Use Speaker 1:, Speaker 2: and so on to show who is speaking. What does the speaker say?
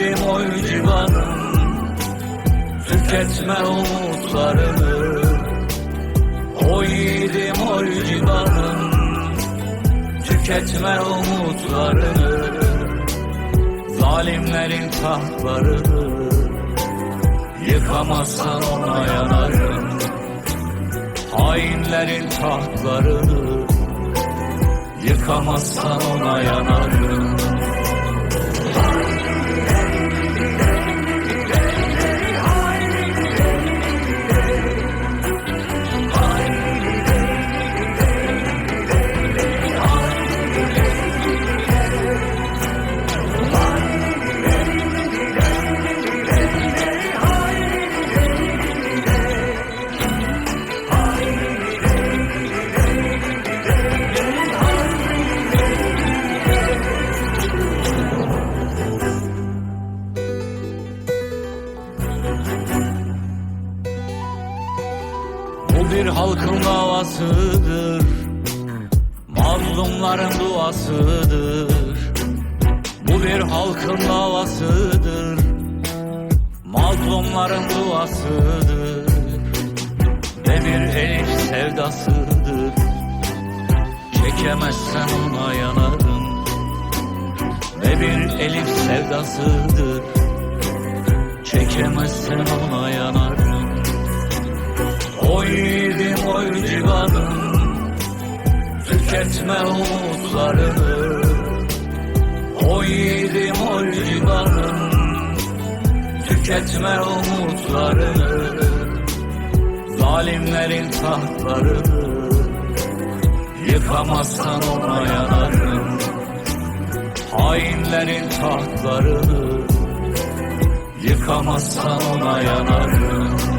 Speaker 1: yiğidim oy civanım Tüketme umutlarını. Oy yiğidim oy civanım Tüketme umutlarını. Zalimlerin tahtlarını Yıkamazsan ona yanarım. Hainlerin tahtlarını Yıkamazsan ona yanarım bir halkın davasıdır. Mazlumların duasıdır. Bu bir halkın davasıdır. Mazlumların duasıdır. Ve bir elif sevdasıdır. Çekemezsen ona yanarım. Ve bir elif sevdasıdır. Çekemezsen ona yanarım Tüketme umutlarını Oy yiğidim civanım Tüketme umutlarını Zalimlerin tahtlarını Yıkamazsan ona yanarım. Hainlerin tahtlarını Yıkamazsan ona yanarım